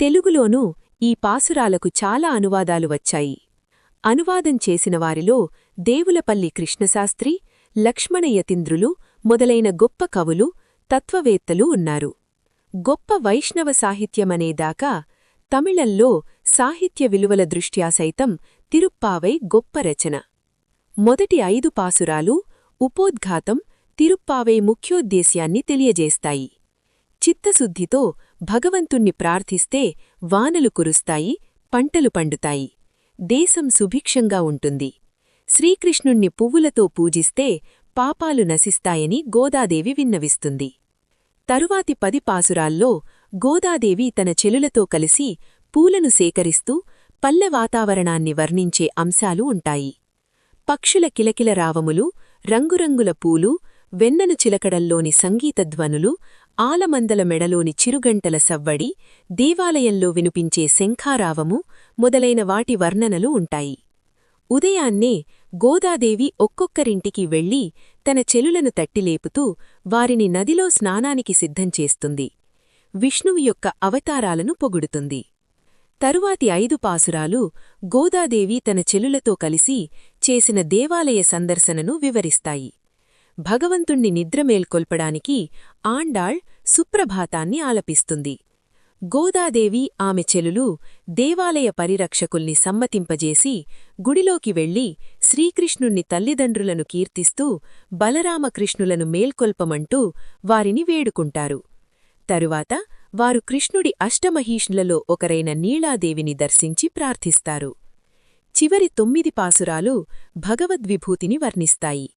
తెలుగులోనూ ఈ పాసురాలకు చాలా అనువాదాలు వచ్చాయి. అనువాదం చేసిన వారిలో దేవులపల్లి కృష్ణశాస్త్రి లక్ష్మణయతీంద్రులు మొదలైన గొప్ప కవులు తత్వవేత్తలు ఉన్నారు. గొప్ప వైష్ణవ సాహిత్యమనేదాకా తమిళంలో సాహిత్య విలువల దృష్ట్యా సైతం తిరుప్పావై గొప్ప రచన. మొదటి ఐదు పాసురాలు ఉపోద్ఘాతం తిరుప్పావై ముఖ్యోద్దేశ్యాన్ని తెలియజేస్తాయి. చిత్తశుద్ధితో భగవంతుణ్ణి ప్రార్థిస్తే వానలు కురుస్తాయి పంటలు పండుతాయి. దేశం సుభిక్షంగా ఉంటుంది. శ్రీకృష్ణుణ్ణి పువ్వులతో పూజిస్తే పాపాలు నశిస్తాయని గోదాదేవి విన్నవిస్తుంది. తరువాతి పది పాసురాల్లో గోదాదేవి తన చెలులతో కలిసి పూలను సేకరిస్తూ పల్లె వాతావరణాన్ని వర్ణించే అంశాలు ఉంటాయి. పక్షుల కిలకిల రావములు రంగురంగుల పూలు వెన్నను చిలకడల్లోని సంగీతధ్వనులు ఆలమందల మెడలోని చిరుగంటల సవ్వడి దేవాలయంలో వినిపించే శంఖారావము మొదలైన వాటి వర్ణనలు ఉంటాయి. ఉదయాన్నే గోదాదేవి ఒక్కొక్కరింటికి వెళ్ళి తన చెలులను తట్టిలేపుతూ వారిని నదిలో స్నానానికి సిద్ధంచేస్తుంది విష్ణువు యొక్క అవతారాలను పొగుడుతుంది. తరువాతి ఐదు పాసురాలు గోదాదేవి తన చెలులతో కలిసి చేసిన దేవాలయ సందర్శనను వివరిస్తాయి. భగవంతుణ్ణి నిద్రమేల్కొల్పడానికి ఆండాళ్ సుప్రభాతాన్ని ఆలపిస్తుంది. గోదాదేవి ఆమె చెలులు దేవాలయ పరిరక్షకుల్ని సమ్మతింపజేసి గుడిలోకి వెళ్ళి శ్రీకృష్ణుణ్ణి తల్లిదండ్రులను కీర్తిస్తూ బలరామకృష్ణులను మేల్కొల్పమంటూ వారిని వేడుకుంటారు. తరువాత వారు కృష్ణుడి అష్టమహీష్ణులలో ఒకరైన నీళాదేవిని దర్శించి ప్రార్థిస్తారు. చివరి తొమ్మిది పాసురాలు భగవద్విభూతిని వర్ణిస్తాయి.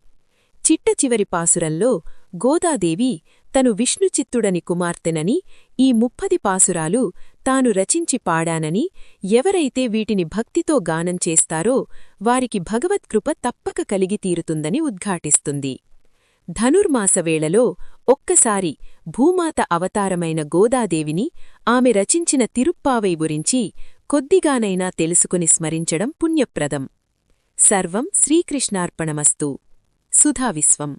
చిట్ట చివరి పాసురంలో గోదాదేవి తను విష్ణుచిత్తుడని కుమార్తెనని ఈ ముప్పది పాసురాలు తాను రచించి పాడానని ఎవరైతే వీటిని భక్తితో గానం చేస్తారో వారికి భగవత్కృప తప్పక కలిగి తీరుతుందని ఉద్ఘాటిస్తుంది. ధనుర్మాసవేళలో ఒక్కసారి భూమాత అవతారమైన గోదాదేవిని ఆమె రచించిన తిరుప్పావై గురించి కొద్దిగానైనా తెలుసుకుని స్మరించడం పుణ్యప్రదం. సర్వం శ్రీకృష్ణార్పణమస్తు. సుధా విశ్వం